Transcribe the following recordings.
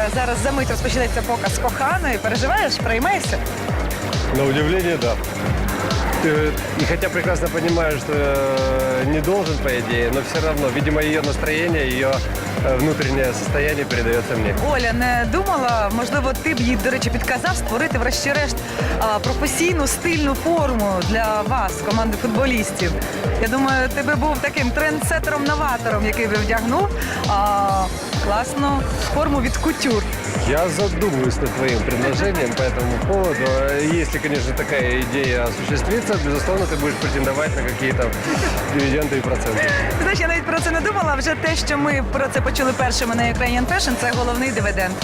вітаю тебе. Зараз за мить розпочнеться показ коханої. Переживаєш, приймаєшся? На удивление, да. Ты- И хотя прекрасно понимаю, что э, не должен, по идее, но все равно, видимо, ее настроение, ее э, внутреннее состояние передается мне. Оля не думала, можливо, ти б їй, до речі, підказав створити, врешті-решт, а, професійну стильну форму для вас, команди футболістів. Я думаю, ти би був таким трендсетером-новатором, який би вдягнув а, класну форму від кутюр. Я задумываюсь над твоим предложением по этому поводу. Э, Если, конечно, такая идея осуществится, безусловно, ты будешь претендовать на какие-то дивиденды и проценты. Ти Знаєш, я навіть про це не думала. Вже те, що ми про це почули першими на Ukrainian Fashion, це головний дивіденд.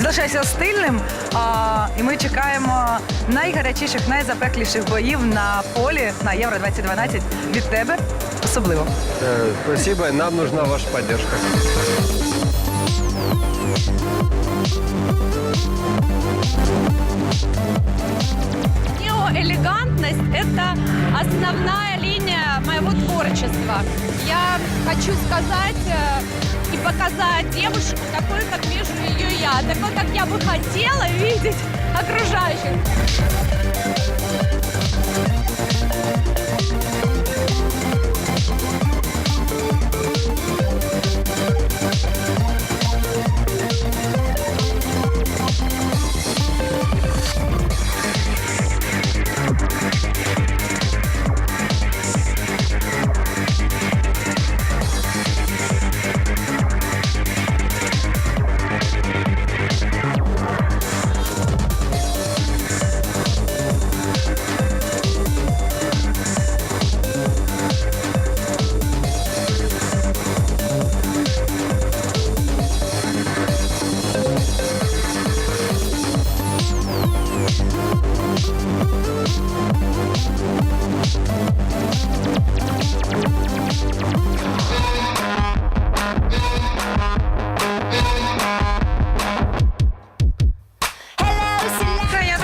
Залишайся стильним, а, і ми чекаємо найгарячіших, найзапекліших боїв на полі на Євро 2012 від тебе особливо. Э, Спасибо, нам нужна ваша поддержка. Хочу сказать э, и показать девушку такой, как вижу ее я, такой, как я бы хотела видеть окружающих.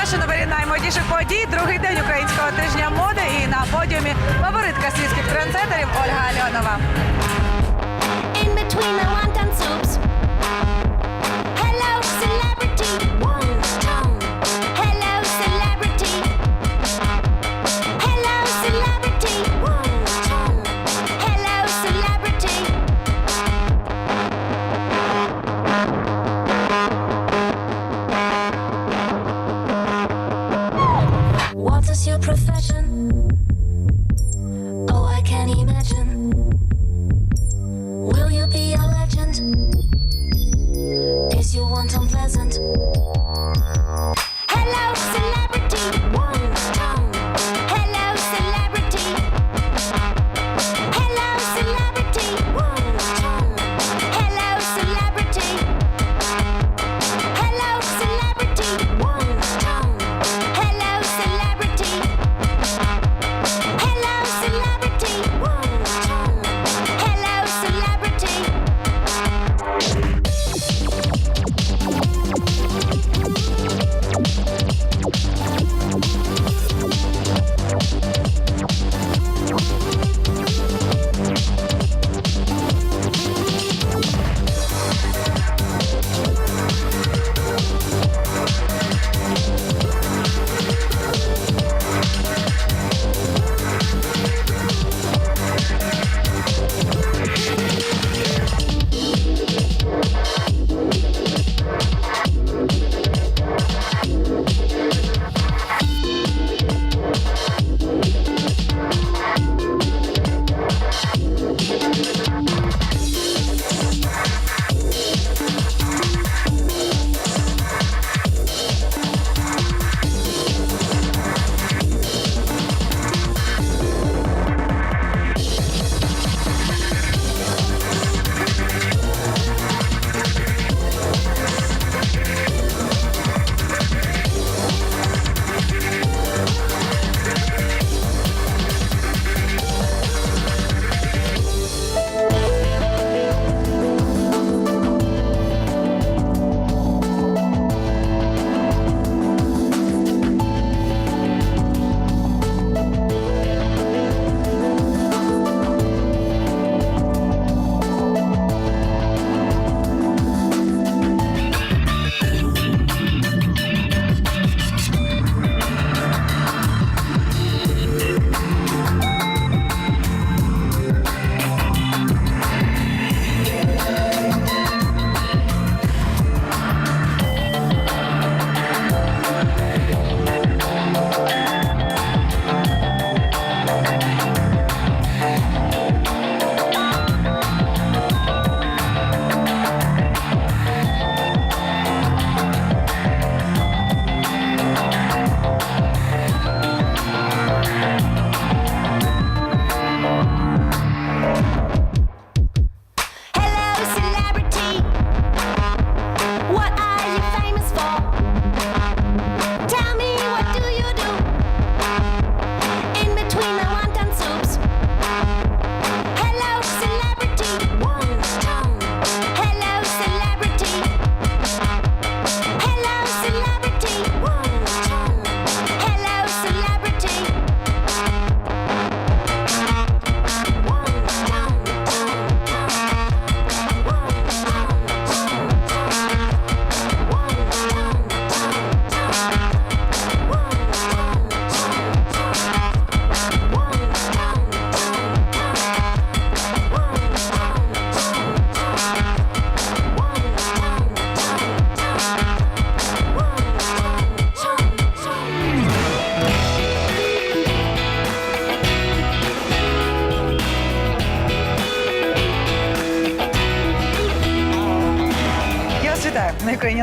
Україна новини на борі подій. Другий день українського тижня моди. І на подіумі фаворитка світських трендсетерів Ольга Альонова.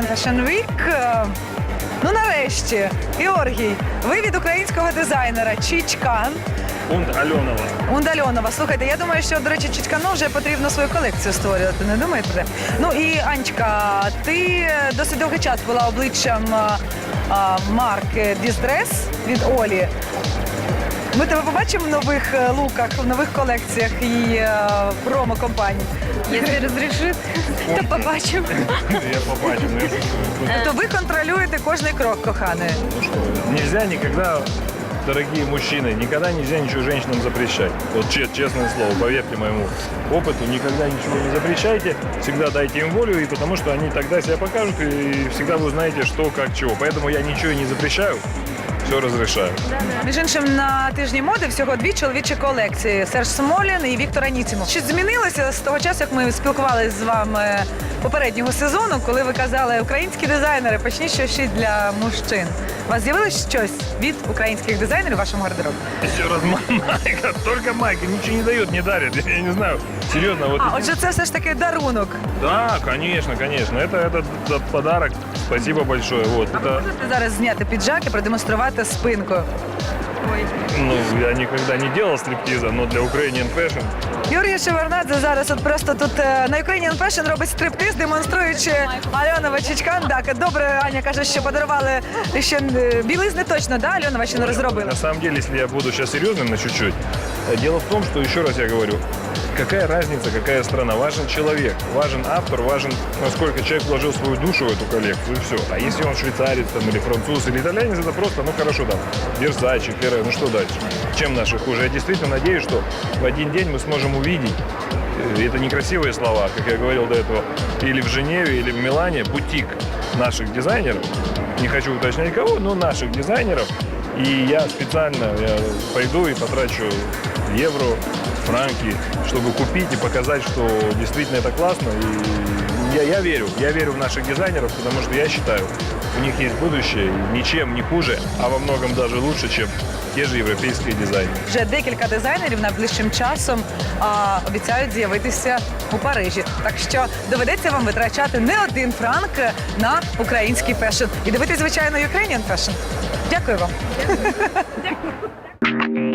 Fashion Week. Е, Ну нарешті, Георгій, ви від українського дизайнера Чічкан Фонд Аленова. Ундальонова. Слухайте, я думаю, що до речі, Чичкану вже потрібно свою колекцію створювати. Не думаєте? Ну і Анечка, ти досить довгий час була обличчям а, а, марки Діздрес від Олі. Ми тебе побачимо в нових е, луках, в нових колекціях і е, промо-компаній. Если разрешит, то побачим. Я побачу. но я шучу. Тобто ви контролюєте кожний крок, коханий. Ну что, нельзя никогда, дорогие мужчины, никогда нельзя ничего женщинам запрещать. Вот че- честное слово, поверьте моему опыту, никогда ничего не запрещайте, всегда дайте им волю, и потому что они тогда себя покажут, и всегда вы узнаете, что, как, чего. Поэтому я ничего и не запрещаю, все разрешаю. Між іншим, на тижні моди всього дві чоловічі колекції: Серж Смолін і Віктор Анісімов. Щось змінилося з того часу, як ми спілкувалися з вами попереднього сезону, коли ви казали, українські дизайнери, почніть щось шити для мужчин. У вас з'явилось щось від українських дизайнерів у вашому гардеробі? Еще раз майка, только майка, ничего не дает, не дарит, я не знаю. Серьезно, вот... А отже, це все ж таки дарунок. Да, конечно, конечно, это, это, это подарок, спасибо большое. Вот, А ви это, можете зараз зняти піджак і продемонструвати спинку. ну, я никогда не делал стриптиза, но для Ukrainian Fashion Юрій Шеварнадзе зараз от просто тут е, на Ukrainian Fashion робить стриптиз, демонструючи Альонова Чичкан. Так, добре, Аня каже, що подарували ще е, білизни точно, да, Альонова ще не розробила. На самом деле, если я буду сейчас серьезным на чуть-чуть, э, дело в том, что, еще раз я говорю, какая разница, какая страна, важен человек, важен автор, важен, насколько человек вложил свою душу в эту коллекцию, и все. А если он швейцарец там, или француз, или итальянец, это просто, ну хорошо, да, Версачи, Ферре, ну что дальше? Чем наши хуже? Я действительно надеюсь, что в один день мы сможем увидеть э, это некрасивые слова, как я говорил до этого, или в Женеве, или в Милане, бутик наших дизайнеров, не хочу уточнять кого, но наших дизайнеров, и я специально я пойду и потрачу евро, франки, чтобы купить и показать, что действительно это классно. И я, я верю, я верю в наших дизайнеров, потому что я считаю, у них есть будущее, и ничем не хуже, а во многом даже лучше, чем те же европейские дизайнеры. Вже декілька дизайнерів найближчим часом а, обіцяють з'явитися у Парижі. Так що доведеться вам витрачати не один франк на український фешн. І дивитися, звичайно, Ukrainian Fashion. Дякую вам.